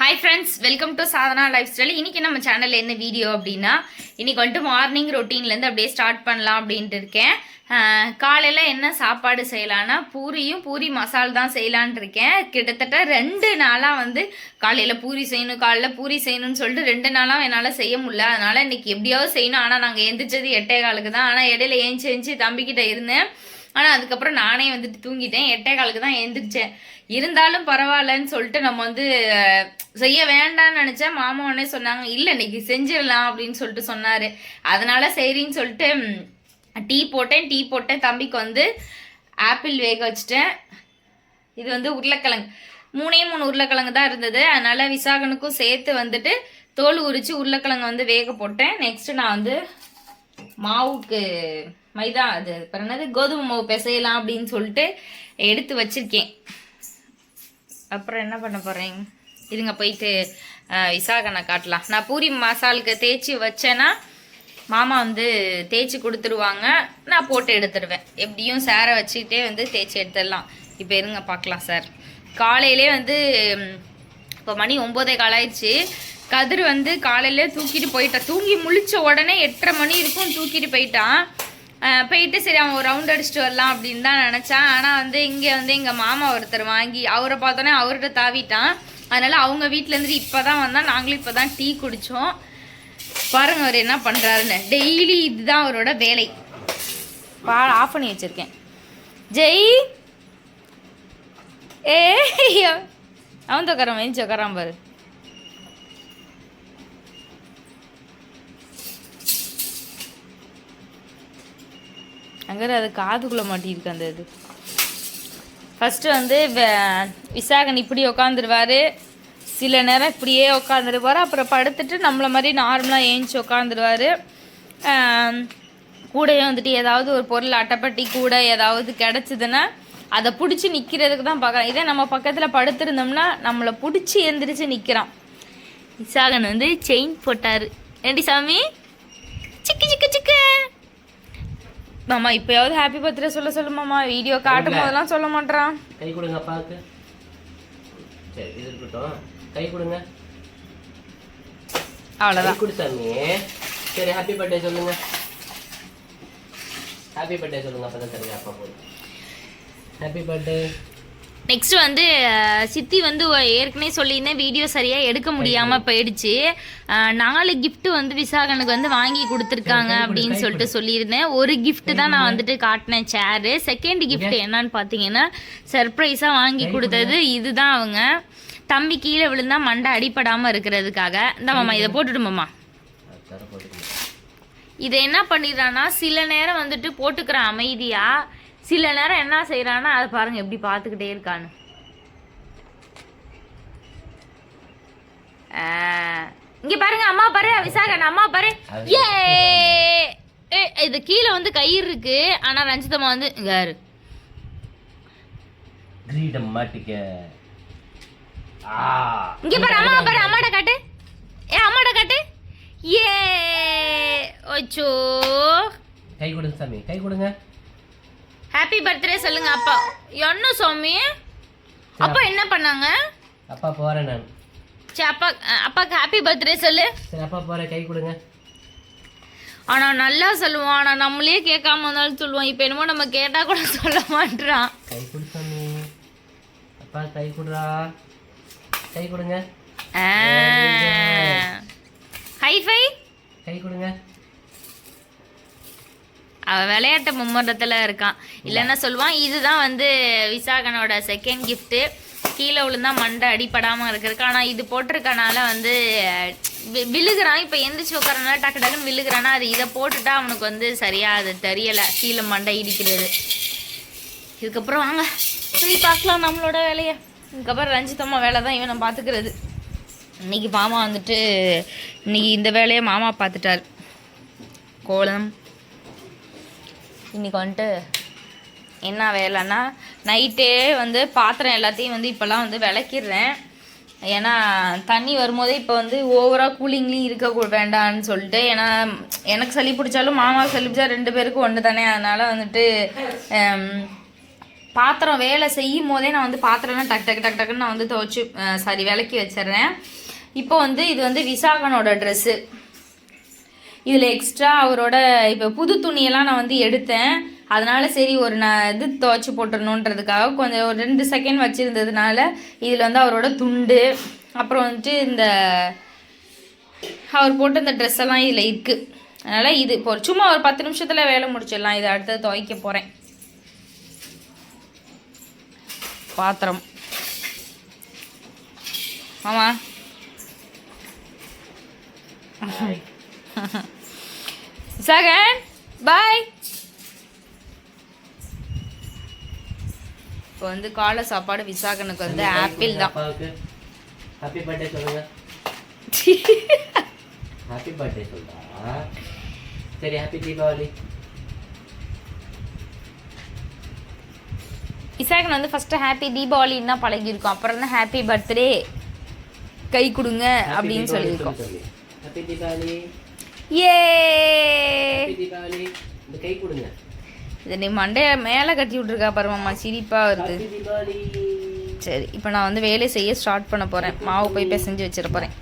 Hi friends welcome to Sadhana lifestyle இன்றைக்கி நம்ம சேனலில் என்ன வீடியோ அப்படின்னா இன்றைக்கி வந்துட்டு மார்னிங் ரொட்டீன்லேருந்து அப்படியே ஸ்டார்ட் பண்ணலாம் அப்படின்ட்டு இருக்கேன். காலையில் என்ன சாப்பாடு செய்யலான்னா பூரியும் பூரி மசால் தான் செய்யலான் இருக்கேன். கிட்டத்தட்ட ரெண்டு நாளாக வந்து காலையில் பூரி செய்யணும் காலையில் பூரி செய்யணும்னு சொல்லிட்டு ரெண்டு நாளாக என்னால் செய்ய முடியல. அதனால் இன்றைக்கி எப்படியாவது செய்யணும். ஆனால் நாங்கள் எந்திரிச்சது எட்டே காலுக்கு தான். ஆனால் இடையில ஏஞ்சி ஏஞ்சி தம்பிக்கிட்ட இருந்தேன். ஆனால் அதுக்கப்புறம் நானே வந்துட்டு தூங்கிட்டேன். எட்டே காலுக்கு தான் எழுந்திரிச்சேன் இருந்தாலும் பரவாயில்லன்னு சொல்லிட்டு நம்ம வந்து செய்ய வேண்டாம்னு நினச்சேன். மாமா உடனே சொன்னாங்க இல்லை இன்னைக்கு செஞ்சிடலாம் அப்படின்னு சொல்லிட்டு சொன்னார். அதனால சரின்னு சொல்லிட்டு டீ போட்டேன். டீ போட்டேன் தம்பிக்கு வந்து ஆப்பிள் வேக வச்சுட்டேன். இது வந்து உருளைக்கிழங்கு. மூணே மூணு உருளைக்கிழங்கு தான் இருந்தது. அதனால் விசாகனுக்கும் சேர்த்து வந்துட்டு தோல் உரித்து உருளைக்கிழங்கு வந்து வேக போட்டேன். நெக்ஸ்ட்டு நான் வந்து மாவுக்கு மைதா அது அப்புறம் என்னது? கோதுமை மாவு பிசையலாம் அப்படின்னு சொல்லிட்டு எடுத்து வச்சிருக்கேன். அப்புறம் என்ன பண்ண போகிறேன் இருங்க போயிட்டு விசாக நான் காட்டலாம். நான் பூரி மசாலுக்கு தேய்ச்சி வச்சேன்னா மாமா வந்து தேய்ச்சி கொடுத்துருவாங்க. நான் போட்டு எடுத்துடுவேன் எப்படியும் சேரை வச்சுக்கிட்டே வந்து தேய்ச்சி எடுத்துடலாம். இப்போ இருங்க பார்க்கலாம் சார். காலையிலே வந்து இப்போ மணி ஒம்போதே காலாயிடுச்சு கதிர் வந்து காலையிலே தூக்கிட்டு போயிட்டான். தூங்கி முழிச்ச உடனே எட்டரை மணி இருக்கும் தூக்கிட்டு போயிட்டான். போயிட்டு சரி அவன் ஒரு ரவுண்ட் அடிச்சுட்டு வரலாம் அப்படின்னு தான் நினச்சான். ஆனால் வந்து இங்கே வந்து எங்கள் மாமா ஒருத்தர் வாங்கி அவரை பார்த்தோன்னே அவர்கிட்ட தாவிட்டான். அதனால் அவங்க வீட்டிலேருந்து இப்போ தான் வந்தால் நாங்களும் இப்போ தான் டீ குடித்தோம் பாருங்கள் அவர் என்ன பண்ணுறாருன்னு டெய்லி இதுதான் அவரோட வேலை. பா ஆஃப் பண்ணி வச்சுருக்கேன். ஜெய்! ஏ அவன் தொக்கறான் மெஞ்சி உட்காரான் பாரு. அங்கே அது காதுக்குள்ளே மாட்டியிருக்கு அந்த இது. ஃபஸ்ட்டு வந்து வ- விசாகன் இப்படி உக்காந்துருவார். சில நேரம் இப்படியே உட்காந்துருவாரு அப்புறம் படுத்துட்டு நம்மள மாதிரி நார்மலாக ஏஞ்சி உட்காந்துருவாரு கூடையே வந்துட்டு ஏதாவது ஒரு பொருள் அட்டைப்பட்டி கூட ஏதாவது கிடச்சிதுன்னா அதை பிடிச்சி நிற்கிறதுக்கு தான் பார்க்குறேன் இதே நம்ம பக்கத்தில் படுத்திருந்தோம்னா நம்மளை பிடிச்சி எந்திரிச்சு நிற்கிறான் விசாகன் வந்து செயின் போட்டார். ஏண்டி சாமி? சிக்கு சிக்கு சிக்கு. மாமா இப்பயாவது ஹாப்பி பர்த்டே சொல்ல சொல்லு மாமா. வீடியோ காட்டும் போதெல்லாம் சொல்ல மாட்டான் கை கொடுங்க அப்பாவுக்கு. சரி இது இருக்கட்டும். கை கொடுங்க. அவ்வளோதான் கொடு சாமி. சரி ஹாப்பி பர்த்டே சொல்லுங்க. ஹாப்பி பர்த்டே சொல்லுங்க அப்பதான் சரிங்க அப்பா போதும் ஹாப்பி பர்த்டே நெக்ஸ்ட் வந்து சித்தி வந்து ஏற்கனவே சொல்லியிருந்தேன் வீடியோ சரியாக எடுக்க முடியாமல் போயிடுச்சு. நாலு gift வந்து விசாகனுக்கு வந்து வாங்கி கொடுத்துருக்காங்க அப்படின்னு சொல்லிட்டு சொல்லியிருந்தேன். ஒரு gift தான் நான் வந்துட்டு காட்டினேன் சேரு செகண்ட் gift என்னன்னு பார்த்தீங்கன்னா சர்ப்ரைஸாக வாங்கி கொடுத்தது இதுதான் அவங்க. தம்பி கீழே விழுந்தா மண்டை அடிபடாமல் இருக்கிறதுக்காக. இந்த மாமா இதை போட்டுட்டு மாமா. இதை என்ன பண்ணிடுறான்னா சில நேரம் வந்துட்டு போட்டுக்கிறான் அமைதியா சில நேரம் என்ன செய்யறான்னா அதை பாருங்க எப்படி பார்த்துக்கிட்டே இருக்கான்னு. இங்க பாருங்க அம்மா பாரு விசாகன் அம்மா பாரு. ஏ ஏ, இது கீழே வந்து கயிறு இருக்கு ஆனா ரஞ்சிதம்மா வந்து இங்க பாரு. கிரீடம் மாட்டிக்க. இங்க பாரு அம்மா பாரு அம்மாட காட்டு. ஏ அம்மாட காட்டு. ஏ ஓச்சோ கை கொடுங்க சாமி கை கொடுங்க. ஹாப்பி பர்த்டே சொல்லுங்க அப்பா. என்ன சாமி அப்பா என்ன பண்ணாங்க? அப்பா போறேன் நான். சரி அப்பா அப்பாக்கு ஹாப்பி பர்த்டே சொல்லு. சரி அப்பா போறேன் கை கொடுங்க. ஆனா நல்லா சொல்லுவான். ஆனா நம்மளே கேட்காம இருந்தாலும் சொல்லுவான். இப்போ என்னமோ நம்ம கேட்டா கூட சொல்ல மாட்டான் கை கொடு சாமி. அப்பா கை கொடுறா. கை கொடுங்க. ஹைஃபை கை கொடுங்க. விளையாட்டு மும்முரத்தில் இருக்கான் இல்லைன்னா சொல்லுவான் இதுதான் வந்து விசாகனோட செகண்ட் கிஃப்ட்டு கீழே விழுந்தா மண்டை அடிப்படாமல் இருக்கிறதுக்கு. ஆனால் இது போட்டிருக்கனால வந்து வி- இப்போ எந்திரிச்சு உட்காரனால டக்கு டக்குன்னு விழுகிறானா அது இதை போட்டுட்டா அவனுக்கு வந்து சரியாக அது தெரியலை. கீழே மண்டை இடிக்கிறது. இதுக்கப்புறம் வாங்க. போய் பார்க்கலாம் நம்மளோட வேலையை. இதுக்கப்புறம் ரஞ்சித்தம்மா வேலை தான் இவனை பார்த்துக்கிறது. இன்றைக்கி மாமா வந்துட்டு இன்றைக்கி இந்த வேலையை மாமா பார்த்துட்டார். கோலம் இன்னைக்கு வந்துட்டு என்ன வேலைன்னா நைட்டே வந்து பாத்திரம் எல்லாத்தையும் வந்து இப்போல்லாம் வந்து விளக்கிடுறேன். ஏன்னா தண்ணி வரும்போதே இப்போ வந்து ஓவராக கூலிங்லேயும் இருக்க வேண்டான்னு சொல்லிட்டு ஏன்னா எனக்கு சளி பிடிச்சாலும் மாமா சளி பிடிச்சா ரெண்டு பேருக்கும் ஒன்று தானே அதனால் வந்துட்டு பாத்திரம் வேலை செய்யும் போதே நான் வந்து பாத்திரம்லாம் டக் டக் டக் டக்குன்னு நான் வந்து துவச்சி சாரி விளக்கி வச்சிடுறேன். இப்போ வந்து இது வந்து விசாகனோட ட்ரெஸ்ஸு இதில் எக்ஸ்ட்ரா அவரோட இப்போ புது துணியெல்லாம் நான் வந்து எடுத்தேன். அதனால சரி ஒரு நான் இது துவச்சி போட்டுடணுன்றதுக்காக கொஞ்சம் ஒரு ரெண்டு செகண்ட் வச்சுருந்ததுனால இதில் வந்து அவரோட துண்டு அப்புறம் வந்துட்டு இந்த அவர் போட்ட இந்த ட்ரெஸ் எல்லாம் இதில் இருக்குது அதனால் இது இப்போ சும்மா ஒரு பத்து நிமிஷத்தில் வேலை முடிச்சிடலாம். இதை அடுத்தது துவைக்க போகிறேன் பாத்திரம். ஆமாம் சகன் பாய் இப்போ வந்து காலை சாப்பாடு விசாகனுக்கு வந்து ஆப்பிள் தான். ஹாப்பி பர்த்டே சொல்லுங்க. ஹாப்பி பர்த்டே சொல்றா. சரி ஹாப்பி தீபாவளி. விசாகன் வந்து ஃபர்ஸ்ட் ஹாப்பி தீபாவளின்னு பழகியிருக்கோம். அப்புறம் தான் ஹாப்பி பர்த்டே கை கொடுங்க அப்படின்னு சொல்லியிருக்கோம். ஹாப்பி தீபாவளி. ஏ இந்த கை கொடுங்க. இதை நீ மண்டைய மேலே கட்டி விட்ருக்கா பாருமாம்மா சிரிப்பாக வருது. சரி இப்போ நான் வந்து வேலை செய்ய ஸ்டார்ட் பண்ண போகிறேன் மாவு போய் பிசைஞ்சு வச்சிட போகிறேன்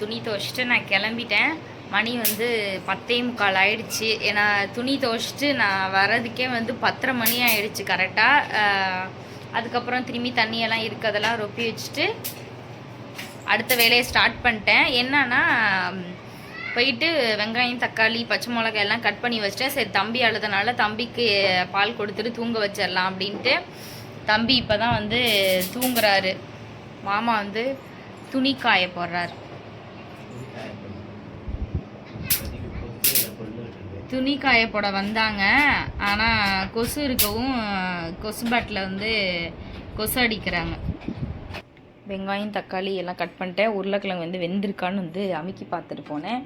துணி துவைச்சிட்டு நான் கிளம்பிட்டேன். மணி வந்து பத்தே முக்கால் ஆயிடுச்சு. ஏன்னா துணி துவைச்சிட்டு நான் வர்றதுக்கே வந்து பத்தரை மணி ஆயிடுச்சு கரெக்டாக அதுக்கப்புறம் திரும்பி தண்ணியெல்லாம் இருக்கதெல்லாம் ரொப்பி வச்சுட்டு அடுத்த வேலையை ஸ்டார்ட் பண்ணிட்டேன். என்னன்னா போயிட்டு வெங்காயம் தக்காளி பச்சை மிளகாய் எல்லாம் கட் பண்ணி வச்சிட்டேன். சரி தம்பி அழுதனால தம்பிக்கு பால் கொடுத்துட்டு தூங்க வச்சிடலாம் அப்படின்ட்டு தம்பி இப்போ தான் வந்து தூங்குறாரு. மாமா வந்து துணி காய போடுறாரு. துணி காய போட வந்தாங்க. ஆனால் கொசு இருக்கவும் கொசு பேட்டில் வந்து கொசு அடிக்கிறாங்க. வெங்காயம் தக்காளி எல்லாம் கட் பண்ணிட்டேன். உருளைக்கிழங்கு வந்து வெந்திருக்கான்னு வந்து அமுக்கி பார்த்துட்டு போனேன்.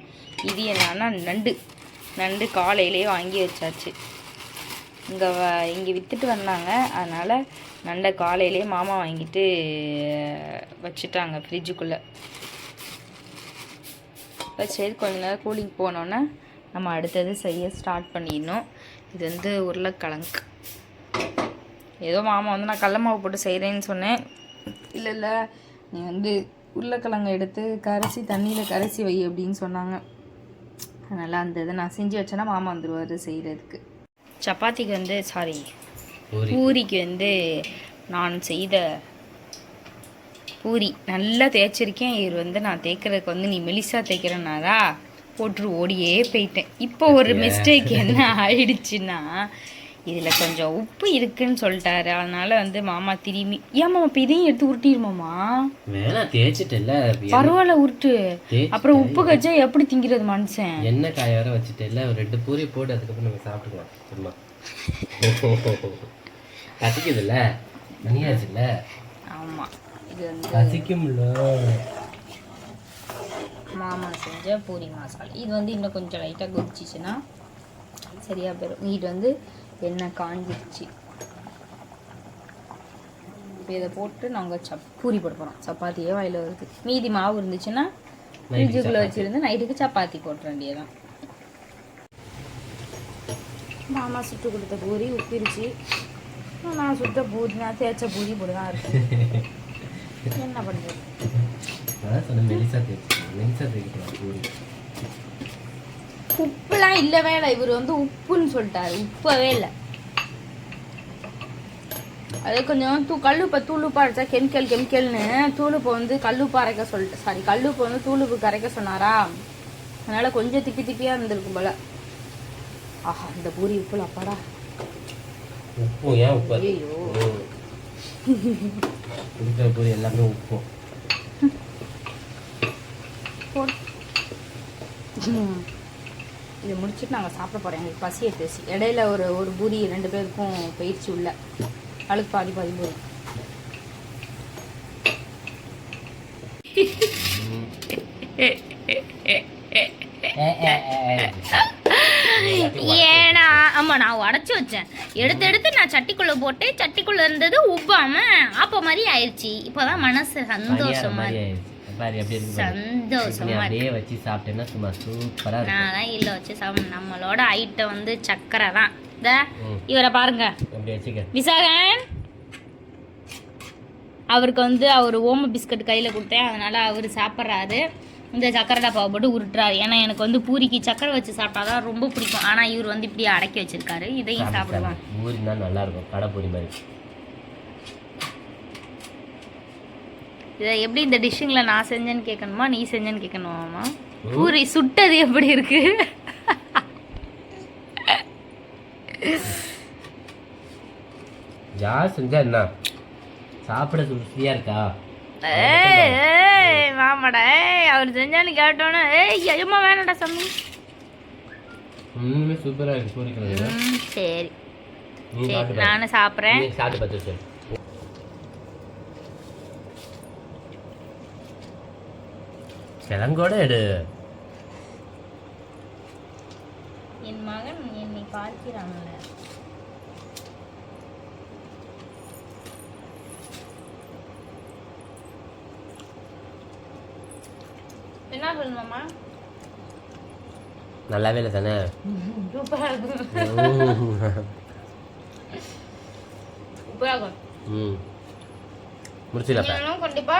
இது என்னன்னா நண்டு. நண்டு காலையிலே வாங்கி வச்சாச்சு. இங்கே வ இங்கே விற்றுட்டு வந்தாங்க. அதனால் நண்டை காலையிலே மாமா வாங்கிட்டு வச்சுட்டாங்க ஃப்ரிட்ஜுக்குள்ளே இப்போ சரி கொஞ்ச நேரம் கூலிங் போனோன்னே நம்ம அடுத்தது செய்ய ஸ்டார்ட் பண்ணிடணும். இது வந்து உருளைக்கிழங்கு. ஏதோ மாமா வந்து நான் கடல மாவு போட்டு செய்கிறேன்னு சொன்னேன். இல்லை இல்லை. நீ வந்து உருளைக்கிழங்கு எடுத்து கரைச்சி தண்ணியில் கரைச்சி வை அப்படின்னு சொன்னாங்க. அதனால் அந்த இதை நான் செஞ்சு வச்சேன்னா மாமா வந்துடுவார் செய்கிறதுக்கு சப்பாத்திக்கு வந்து சாரி பூரி. பூரிக்கு வந்து நான் செய்த பூரி. நல்லா தேய்ச்சிருக்கேன். இவர் வந்து நான் தேய்க்கிறதுக்கு வந்து நீ மெலிசா தேய்க்கிறனாரா போட்டு ஓடியே போயிட்டேன். இப்போ ஒரு மிஸ்டேக் என்ன ஆயிடுச்சுன்னா இதில் கொஞ்சம் உப்பு இருக்குன்னு சொல்லிட்டாரு. அதனால வந்து மாமா திரும்பி ஏன் மாமா இப்போ இதையும் எடுத்து உருட்டிடுமாமா வேணா தேய்ச்சிட்டல பரவாயில்ல உருட்டு. அப்புறம் உப்பு கச்சா எப்படி திங்கிறது மனுஷன்? எண்ணெய் காய வர வச்சுட்டல ரெண்டு பூரி போட்டு அதுக்கப்புறம் நம்ம சாப்பிட்டுக்கலாம் சும்மா. கசிக்குதுல்ல? மணியாச்சுல்ல ஆமாம் இது வந்து கசிக்கும்ல. மாமா செஞ்ச பூரி மசாலா. இது வந்து இன்னும் கொஞ்சம் லைட்டாக கொதிச்சிச்சுன்னா சரியாக போயிடும் இது வந்து எண்ணெய் காஞ்சிருச்சு? இப்போ இதை போட்டு நாங்கள் சப் பூரி போட போகிறோம் சப்பாத்தியே வாயில் வருது. மீதி மாவு இருந்துச்சுன்னா ஃப்ரிட்ஜுக்குள்ளே வச்சுருந்து நைட்டுக்கு சப்பாத்தி போட்டுற வேண்டியதான் மாமா சுட்டு கொடுத்த பூரி உப்பிருச்சு. நான் சுட்ட பூரி நான் தேய்ச்ச பூரி இப்படி தான் இருக்கு. என்ன பண்ணுறது மெலிசா தேய்ச்சி மெலிசா தேய்க்கலாம் பூரி. உப்புலாம் இல்லவே இல்லை இவர் வந்து உப்புன்னு சொல்லிட்டாரு. உப்பவே இல்லை. அது கொஞ்சம் தூ கல்லுப்பை தூளுப்பா அடிச்சா கெமிக்கல் கெமிக்கல்னு தூளுப்பை வந்து கல்லுப்பு அரைக்க சொல்லிட்டு சாரி கல்லுப்பு வந்து தூளுப்பு கரைக்க சொன்னாரா? அதனால கொஞ்சம் திப்பி திப்பியாக இருந்திருக்கும் போல. ஆஹா இந்த பூரி உப்புல அப்பாடா. உப்பு ஏன் உப்பு. இருக்கிற பூரி எல்லாமே உப்பும் போடு. இதை முடிச்சுட்டு நாங்கள் சாப்பிட போகிறோம் எங்களுக்கு பசியை பேசி. இடையில ஒரு ஒரு பூரி ரெண்டு பேருக்கும் பயிற்சி உள்ள. அழுக்கு பாதி பாதி பூரி ஏனா ஆமா நான் உடச்சி வச்சேன். எடுத்து எடுத்து நான் சட்டிக்குள்ள போட்டு சட்டிக்குள்ள இருந்தது உப்பாம ஆப்ப மாதிரி ஆயிடுச்சு இப்போதான் மனசு சந்தோஷமா இருக்கு. பாரு எப்படி இருக்கு பாரு. சந்தோஷமா அப்படியே வச்சு சாப்பிட்டேன்னா சும்மா சூப்பரா இருக்கும் நான் இல்லை வச்சு சாப்பிட நம்மளோட ஐட்டம் வந்து சக்கரை தான். இந்த. இவரை பாருங்க. அப்படி வச்சுக்க? விசாகன்! அவருக்கு வந்து அவர் ஓம பிஸ்கட் கையில் கொடுத்தேன். அதனால அவர் சாப்பிட்றாரு. இந்த சக்கரை டப்பாவை போட்டு உருட்டுறாரு. ஏன்னா எனக்கு வந்து பூரிக்கு சக்கரை வச்சு சாப்பிட்டா தான் ரொம்ப பிடிக்கும். ஆனால் இவர் வந்து இப்படி அடக்கி வச்சிருக்காரு. இதையும் சாப்பிடுவான் ஊறி தான் நல்லா இருக்கும். கடைப்பொரி மாதிரி. இதை எப்படி இந்த டிஷ்ஷுங்களை நான் செஞ்சேன்னு கேட்கணுமா நீ செஞ்சேன்னு கேட்கணுமாமா? பூரி சுட்டது எப்படி இருக்கு? ஜாஸ் செஞ்சா என்ன? சாப்பிட ருசியா இருக்கா? ஏய் மாமாடா ஏய் அவர் செஞ்சான்னு கேட்டோன்னே ஏய் ஐயம்மா வேணாடா சாமி. சூப்பரா இருக்கு சரி. சரி. நானும் சாப்பிட்றேன். சாப்பிட்டு பார்த்து கிழங்கோட எடு. என் மகன் என்னை பார்க்கிறான்ல என்ன சொல்லணுமாம்மா? நல்லாவே இல்லை தானே? இருக்கும். ம். முடிச்சிடப்ப நீங்களும் கண்டிப்பா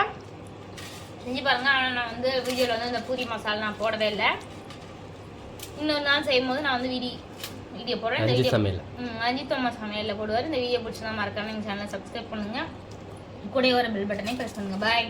செஞ்சு பாருங்க. ஆனால் நான் வந்து வீடியோவில் வந்து இந்த பூரி மசாலா நான் போடவே இல்லை. இன்னொரு நாள் செய்யும் போது நான் வந்து வீடியோ வீடியோ போடுறேன். இந்த வீடியோ ம் அஜித் அம்மா சமையலில் போடுவார். இந்த வீடியோ பிடிச்சா மறக்காம எங்கள் சேனலை சப்ஸ்கிரைப் பண்ணுங்க. கூடவே ஒரு பெல் பட்டனே ப்ரெஸ் பண்ணுங்க. பாய்